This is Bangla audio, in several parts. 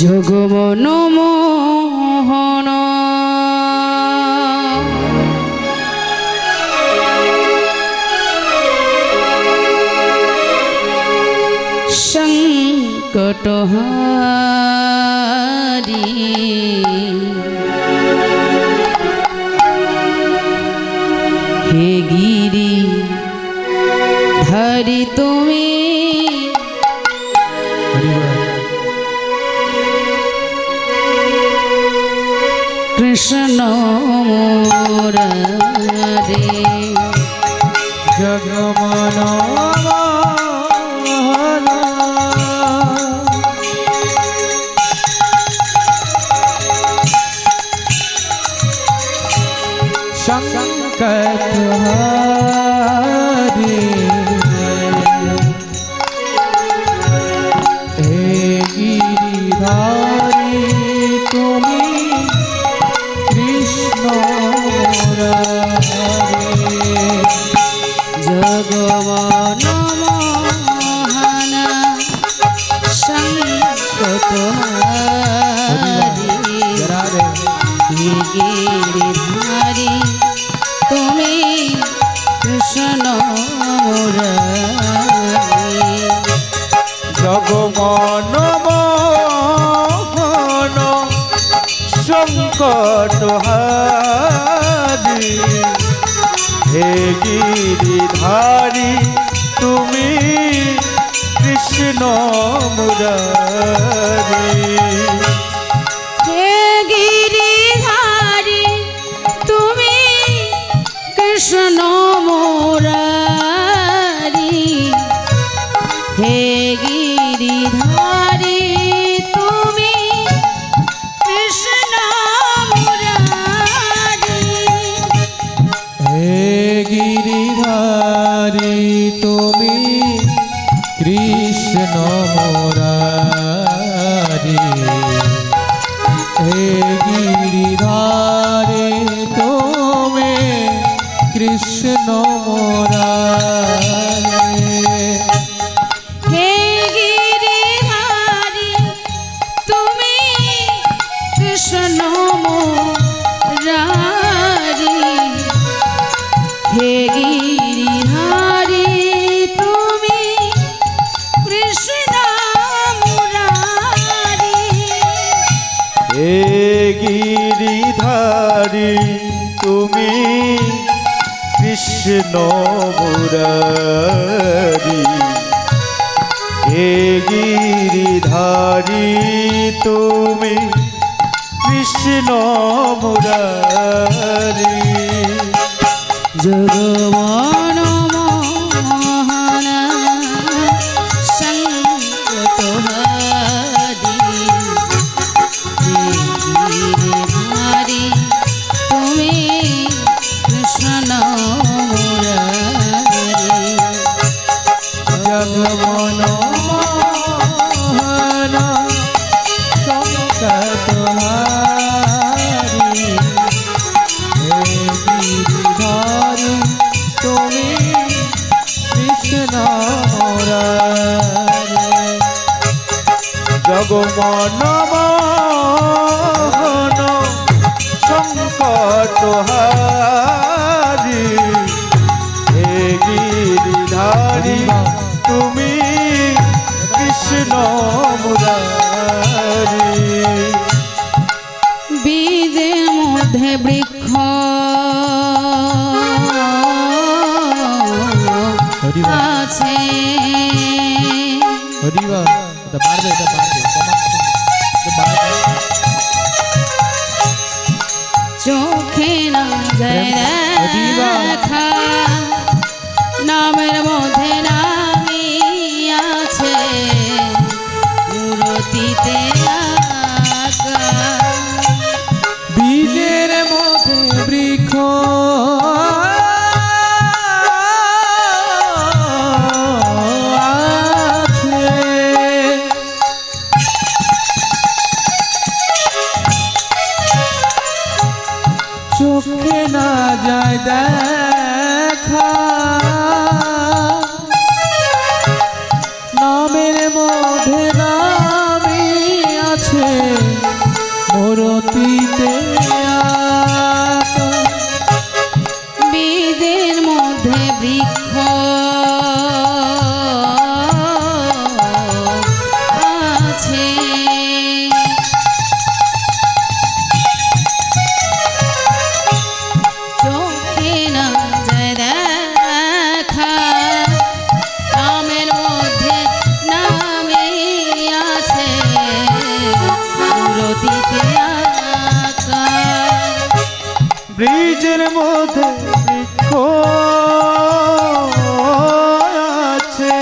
যোগমন মোহন সংকটহারি। হে গিরি ধরি তুমি কৃষ্ণ মোরারে জগমন শঙ্কর হরি হে গিরিধারি তুমি গিরিধারি তুমি কৃষ্ণ জগমন মোহন সংকট হারি। গিরিধারি তুমি কৃষ্ণ মুরারি। কৃষ্ণ মুরারি হে গিরিধারি তুমি কৃষ্ণ মুরারি। জগমন জগমন মোহন সংকটহারি হে গিরিধারি তুমি কৃষ্ণ মুরারি। বীজের মধ্যে বৃক্ষ। আছে। হরিবা এটা বাড়বে এটা বাড়বে। নামের নামের মধ্যে না আছে।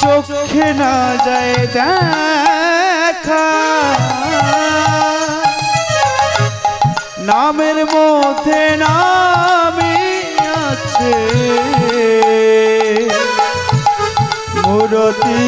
চোখে না যায় দেখা। নামের মধ্যে নামে আছে। মুরতি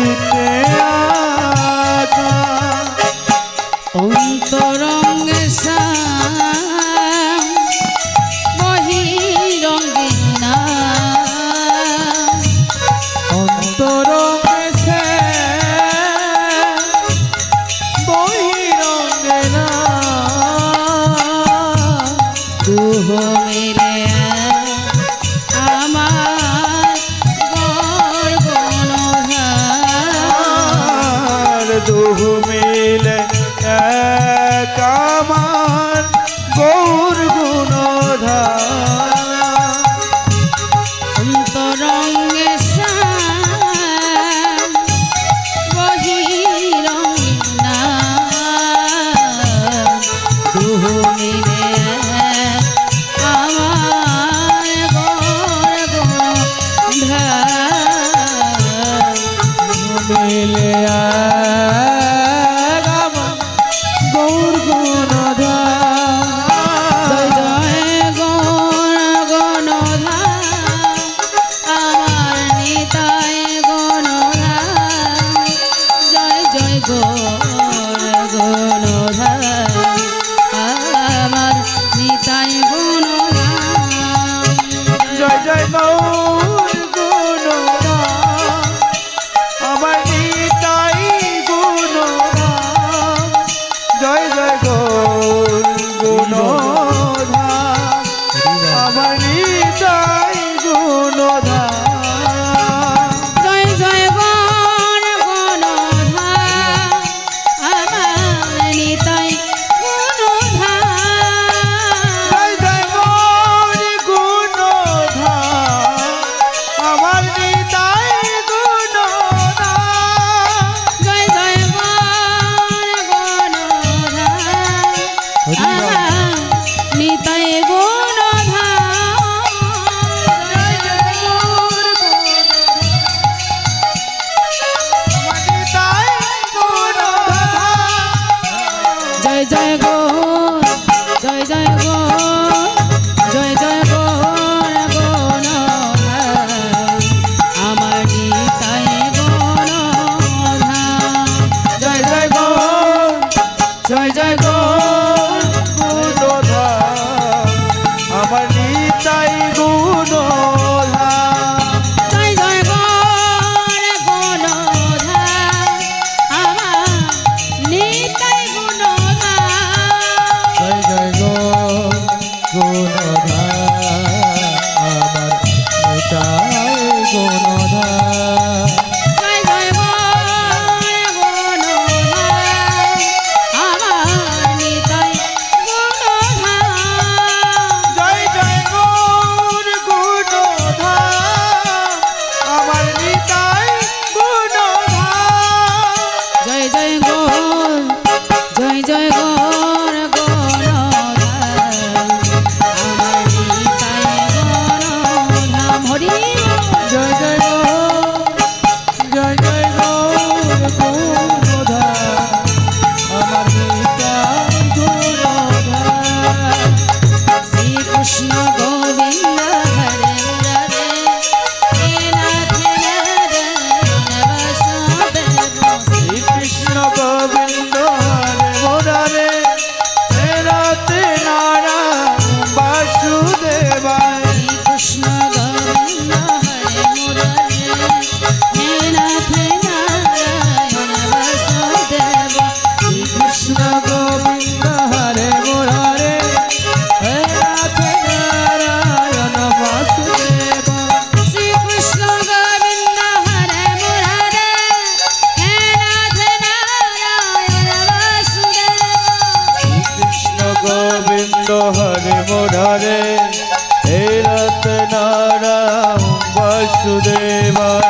কৃষ্ণ গোবিন্দ ગોવિંદો હરે મુરારે હે રતનારામ વસુદેવા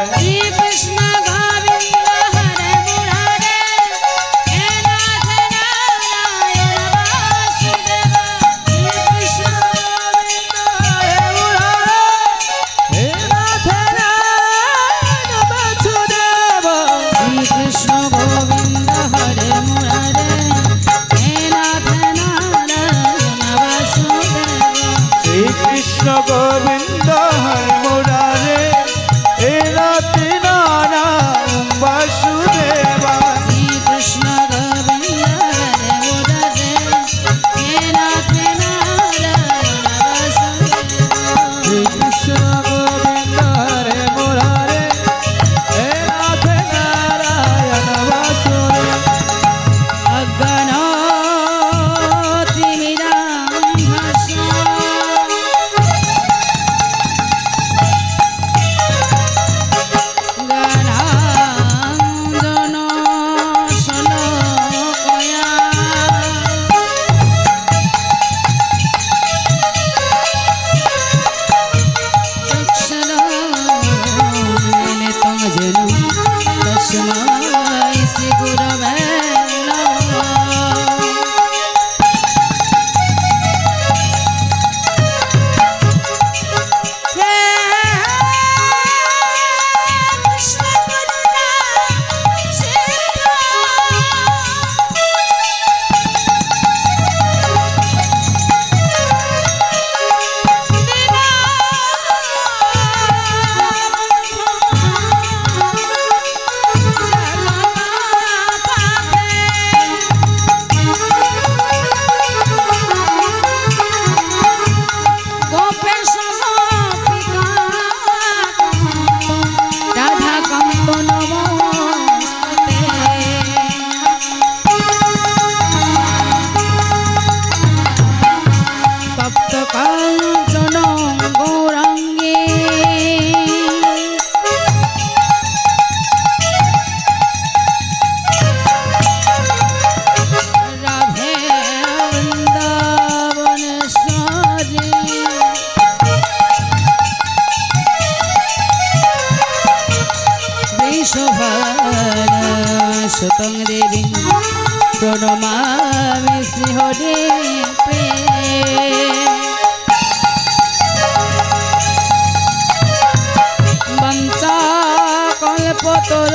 তোর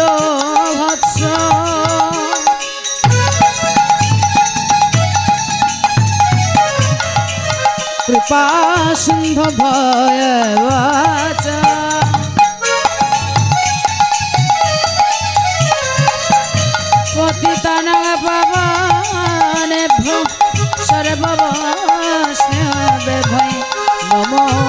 ভৎস কৃপা সিন্ধ ভয় পতিতানা পাবনে ভো সর্বব স্নেহ বে ভয় নমঃ